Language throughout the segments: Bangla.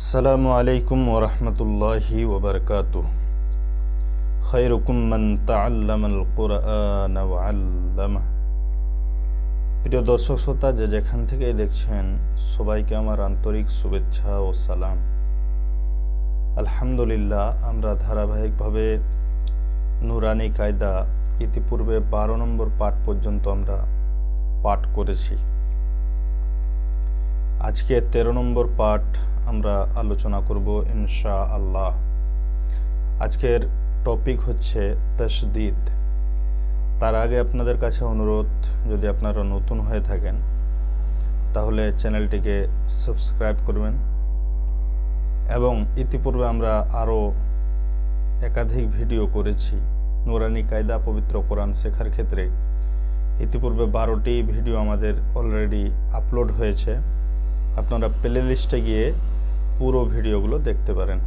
আসসালামু আলাইকুম ওয়া রাহমাতুল্লাহি ওয়া বারাকাতুহু। খায়রুকুম মান তাআল্লামাল কুরআন ওয়া আল্লামা প্রিয় দর্শক শ্রোতা, যে যেখান থেকে দেখছেন, সবাইকে আমার আন্তরিক শুভেচ্ছা ও সালাম। আলহামদুলিল্লাহ, আমরা ধারাবাহিকভাবে নুরানি কায়দা ইতিপূর্বে বারো নম্বর পাঠ পর্যন্ত আমরা পাঠ করেছি। আজকে তেরো নম্বর পাঠ আমরা আলোচনা করব ইনশা আল্লাহ আজকের টপিক হচ্ছে তসদিদ। তার আগে আপনাদের কাছে অনুরোধ, যদি আপনারা নতুন হয়ে থাকেন, তাহলে চ্যানেলটিকে সাবস্ক্রাইব করবেন। এবং ইতিপূর্বে আমরা আরও একাধিক ভিডিও করেছি, নুরানি কায়দা পবিত্র কোরআন শেখার ক্ষেত্রে। ইতিপূর্বে বারোটি ভিডিও আমাদের অলরেডি আপলোড হয়েছে। আপনারা প্লে লিস্টে গিয়ে পুরো ভিডিওগুলো দেখতে পারেন।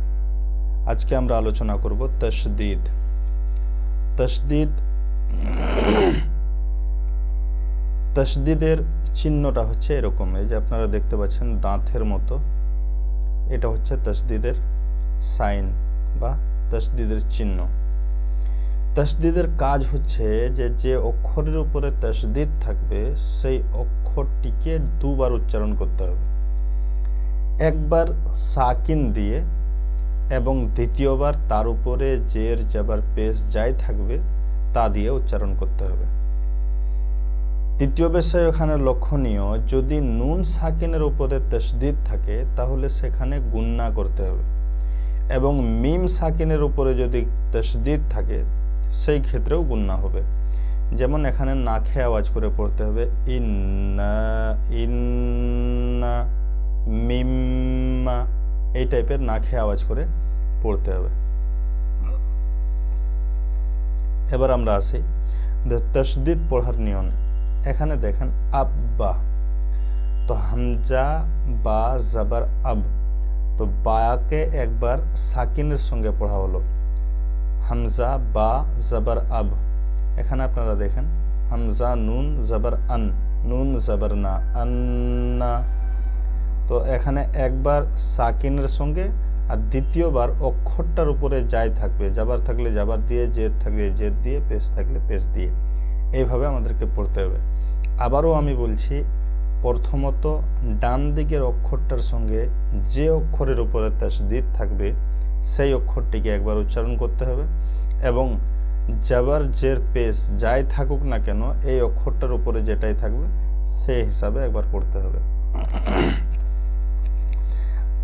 আজকে আমরা আলোচনা করব তসদিদ তসদিদ তসদিদের চিহ্নটা হচ্ছে এরকম। এই যে আপনারা দেখতে পাচ্ছেন দাঁতের মতো। এটা হচ্ছে তসদিদের সাইন বা তসদিদের চিহ্ন। তসদিদের কাজ হচ্ছে যে যে অক্ষরের উপরে তসদিদ থাকবে, সেই অক্ষরটিকে দুবার উচ্চারণ করতে হবে। একবার সাকিন দিয়ে এবং দ্বিতীয়বার তার উপরে জের যাবার পেশ যাই থাকবে, তা দিয়ে উচ্চারণ করতে হবে। তৃতীয় বিষয় ওখানে লক্ষণীয়, যদি নুন সাকিনের উপরে তসদিদ থাকে, তাহলে সেখানে গুন্না করতে হবে। এবং মিম সাকিনের উপরে যদি তসদিদ থাকে, সেই ক্ষেত্রেও গুন্না হবে। যেমন এখানে নাখে আওয়াজ করে পড়তে হবে, ইন্না ইন্না। মিম্মা, এই টাইপের নাখে আওয়াজ করে পড়তে হবে। এবার আমরা আসি তসদিদ পড়ার নিয়ম। এখানে দেখেন, আব্বা। তো হামজা বা জাবার আব। তো বাকে একবার সাকিনের সঙ্গে পড়া হলো। হামজা বা জাবার আব। এখানে আপনারা দেখেন, হামজা নুন, জাবার আন। নুন, জাবার না। আন্না তো এখানে একবার সাকিনের সঙ্গে আর দ্বিতীয়বার অক্ষরটার উপরে যাই থাকবে, যাবার থাকলে যাবার দিয়ে, জের থাকলে জের দিয়ে, পেশ থাকলে পেশ দিয়ে। এইভাবে আমাদেরকে পড়তে হবে। আবারও আমি বলছি, প্রথমত ডান দিকের অক্ষরটার সঙ্গে যে অক্ষরের উপরে তাসদিদ থাকবে, সেই অক্ষরটিকে একবার উচ্চারণ করতে হবে এবং যাবার জের পেশ যাই থাকুক না কেন, এই অক্ষরটার উপরে যেটাই থাকবে, সেই হিসাবে একবার পড়তে হবে।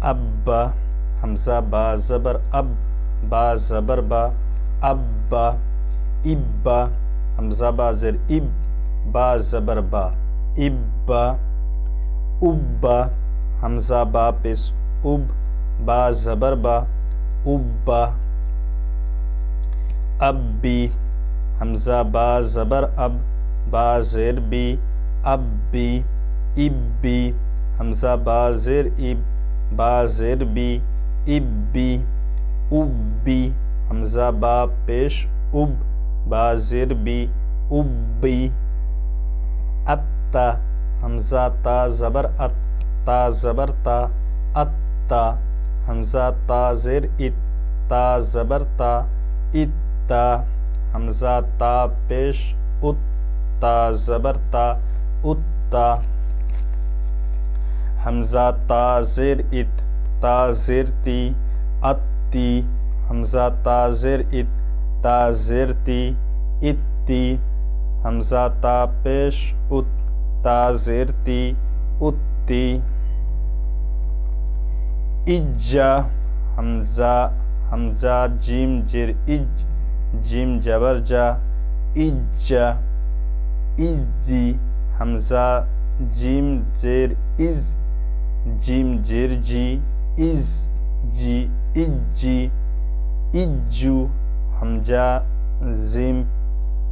ابا، حمزہ، با، زبر، اب، با، زبر، با، ابا ابا، حمزہ، با، زر، اب، با، زبر، با، ابا ابا، حمزہ، با پس اب، با، زبر، با، ابا، ابی، حمزہ، با، زبر، اب، با، زیر، بی اب بی حمزہ، با، زیر، اب بازر بی اب بی اب بی حمزہ با پیش اب بازر بی اب بی تا حمزہ تا زبر ات تا زبر تا ات تا حمزہ تا زر ات تا زبر تا ات تا حمزہ تا پیش ات تا زبر تا ات تا حمزہ تازر ات تازرتی اتی حمزہ تازر ات تازرتی اتی حمزہ تا پیش ات تازرتی اتی اجا، حمزہ حمزہ جیم جر، اج، جیم جبر جا، اجا، ازی، حمزہ جیم زیر از۔ جیم جیر جی از جی اج جی جو حمجہ زیم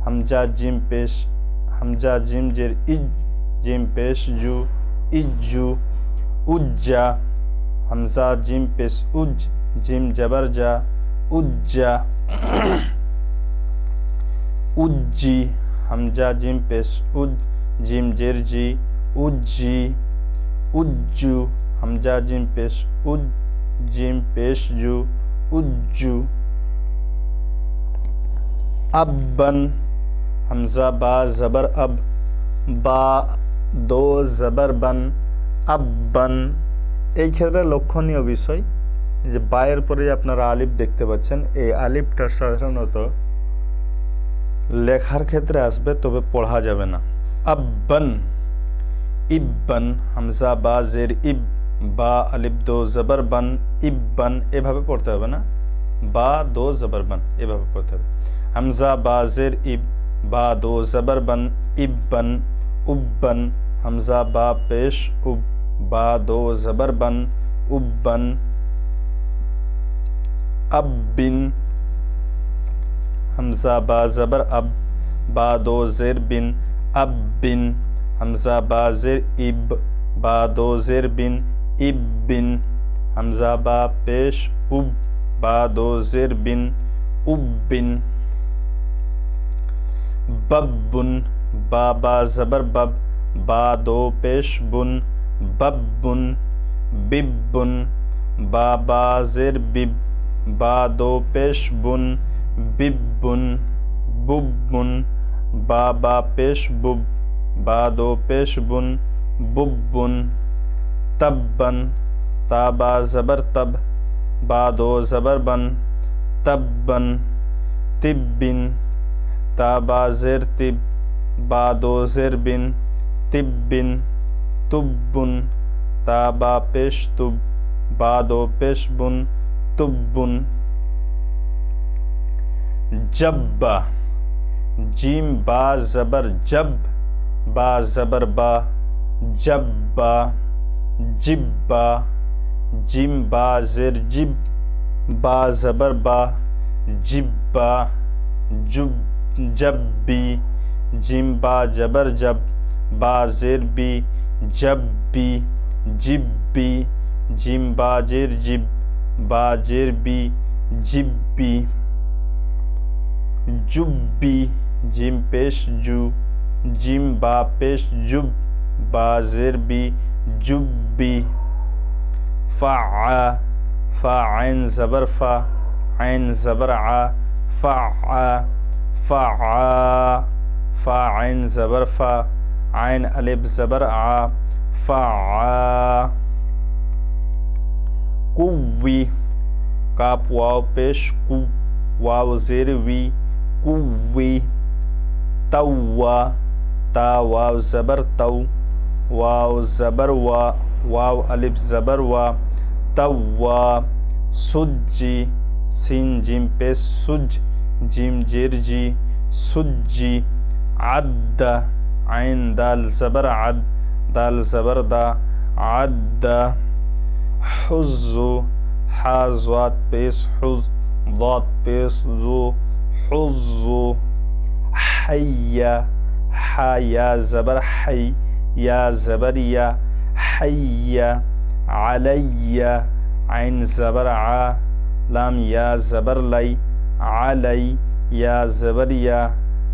حمجہ جیم پیش حمجہ جیم جیر، اج جیم پیش جو از اج جا، ہمزا جیم پیش، اج جیم جبر جا، اج اجی حمجہ جیم پیش، اج جیم جیر جی اجی উজ্জি, হামজা, জিম, পেশ উজ জিম, পেশ, জু, উজ্জু। আব্বান, হামজা, বা, জবর, আব, বা, দো, জবর, বান, আব্বান। এই ক্ষেত্রে লক্ষণীয় বিষয় যে বায়ের পরে আপনারা আলিফ দেখতে পাচ্ছেন, এই আলিফটা সাধারণত লেখার ক্ষেত্রে আসবে, তবে পড়া যাবে না। আব্বান ইব্বান حمزہ با জের اب با الیب دو زبر بن ابن یہ بھابے پڑھتے ہوا با دو زبر بن یہ پڑھتے ہو ہمزہ با زیر اب با دو زبر بن اب اب بن ہمزہ با پیش اب با دو زبر بن بن حمزہ با زبر اب با دو زیر بن اب بن হামজা বা জের ইব বা দো জের বিন ইব বিন, হামজা বা পেশ উব বা দো জের বিন। উব বিন বাবুন বা বা জবর বাব, বা দো পেশ বুন বাবুন বিবুন বা বা জের বিব, বা দো পেশ বুন বিবুন বুবুন বা বা পেশ বুব باد و پیش بن تب تبن تابا زبر تب باد و زبر بن، تب طبن تابا زر طب باد و زر بن طبن تبن تابا پیش تب باد و پیش بن تبن جب، جیم با زبر جب۔ با زبر با، جب با جب با، جم با، زر جب با، زبر با، جب با، جب جب بی، جم با، جبر جب با، زر بی، جب بی جب بی، جم با، جر جب با، جر بی، جب بی جب بی، جم پیش جو جيم با بيش جب با زر بي جب فع فا عين زبر فا عين زبر عا فعا فعا فا عين زبر فا عين ألف زبر عا فعا قوي كاب واو بيش كوب واو زر وي قوي توا تا واو زبر تو واو زبر و واو ألف زبر و توا سجي سين جيم پي سج جيم جيرجي سجي عد عين دال زبر عد دال زبر دا عد حز حازوات بيس حز ضاد بيس زو حز حيّ ح يا زبر حي يا زبريا حي علي عين زبر ع لام يا زبر لي علي يا زبريا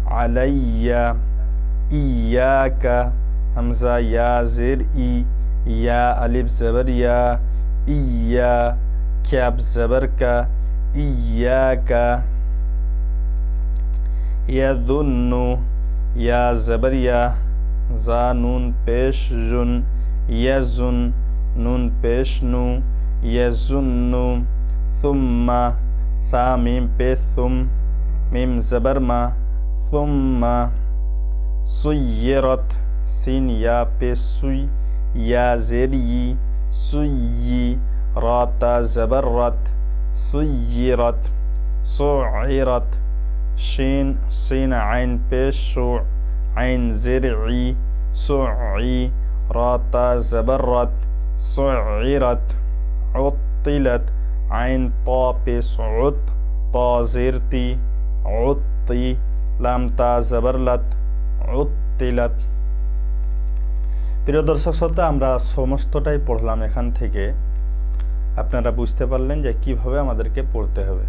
علي إياك همزة يا زير إي يا ألف زبر يا إيا كاب زبر كا إياك يظن یا زبر یا زا نون پیش جن یزن نون پیش نو یزنو ثم ما ثا میم پی ثم میم زبر ما ثم ما سیرت سین یا پی سوی یا زیری سوی راتا زبرت سیرت سعیرت. শিন সিন আইন পেশ সু আইন জিরই সুই রাতা জবরত সুইরত عطلت عين طا পেশ عط طا زيرتي عطي لام تا زبرلت عطلت প্রিয় দর্শক শ্রোতা আমরা সমস্তটাই পড়লাম এখান থেকে আপনারা বুঝতে পারলেন যে কিভাবে আমাদেরকে পড়তে হবে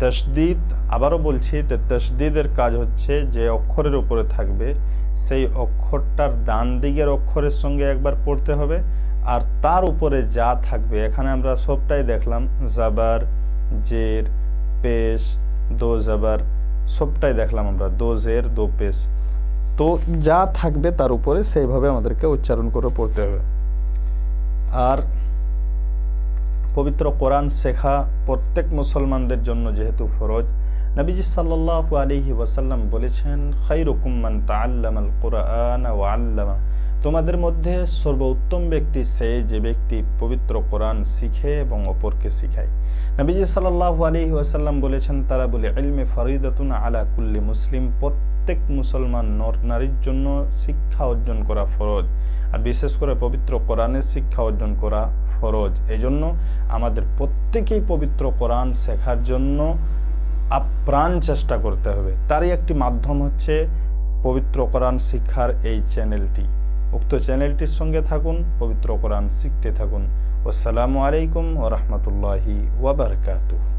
তসদিদ, আবারও বলছি যে তসদিদের কাজ হচ্ছে যে অক্ষরের উপরে থাকবে। সেই অক্ষরটার ডান দিকের অক্ষরের সঙ্গে একবার পড়তে হবে। আর তার উপরে যা থাকবে, এখানে আমরা সবটাই দেখলাম, জাবার, জের, পেশ, দো জাবার, সবটাই দেখলাম আমরা, দো জের, দো পেশ। তো যা থাকবে তার উপরে সেইভাবে আমাদেরকে উচ্চারণ করে পড়তে হবে। আর পবিত্র কোরআন, শেখা প্রত্যেক মুসলমানদের জন্য যেহেতু ফরজ, নবীজি সাল্লাহ আলিহি ওয়াসাল্লাম বলেছেন খৈরকুম মান তাআল্লামাল কোরআন ও আল্লামা। তোমাদের মধ্যে সর্বোত্তম ব্যক্তি সে যে ব্যক্তি পবিত্র কোরআন শিখে এবং অপরকে শিখায়। নবীজি সাল্লাহ আলিহি ওয়াসাল্লাম বলেছেন তারা বলে ইলমে ফরিদাতুন আলা কুল্লি মুসলিম। প্রত্যেক মুসলমান নর নারীর জন্য শিক্ষা অর্জন করা ফরজ। আর বিশেষ করে পবিত্র কোরআনের শিক্ষা অর্জন করা ফরজ। এজন্য আমাদের প্রত্যেকেই পবিত্র কোরআন শেখার জন্য আপ্রাণ চেষ্টা করতে হবে। তারই একটি মাধ্যম হচ্ছে পবিত্র কোরআন শিক্ষার এই চ্যানেলটি। উক্ত চ্যানেলটির সঙ্গে থাকুন, পবিত্র কোরআন শিখতে থাকুন। আসসালামু আলাইকুম ও রহমতুল্লাহি ওয়াবারকাতুহ